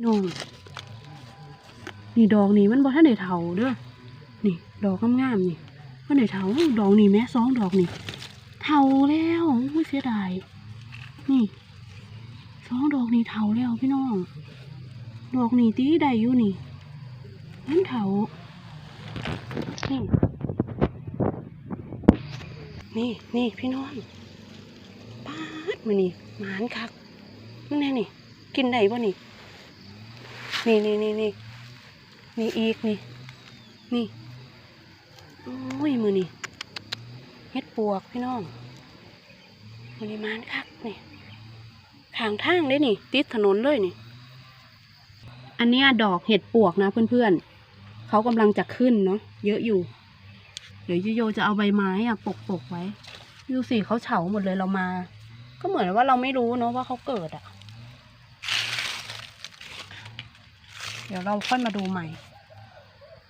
น้อง นี่ดอกนี่มันบ่ทันได้เฒ่าเด้อ นี่ ดอกงามๆนี่บ่ได้เฒ่าดอกนี่แม่สองดอกนี่เฒ่าแล้วอุ้ยเสียดาย นี่สองดอกนี่เฒ่าแล้วพี่น้อง ดอกนี่ตีได้อยู่นี่มันเฒ่านี่นี่นี่พี่น้องปาดมานี่หมานคักมึงแน่นี่กินได้บ่นี่ นี่นี่นี่นี่นี่อีกนี่ นี่โอ้ยมือนี่เฮ็ดปวกพี่น้องมือนี่มานคักนี่ขางทางเลยนี่ ติดถนนเลยนี่ อันนี้ดอกเห็ดปวกนะเพื่อนๆเขากำลังจะขึ้นเนาะเยอะอยู่ เดี๋ยวโยโยจะเอาใบไม้อะปกปกไว้ดูสิเขาเฉาหมดเลยเรามา ก็เหมือนว่าเราไม่รู้เนาะว่าเขาเกิดอะ เดี๋ยวเราค่อยมาดูใหม่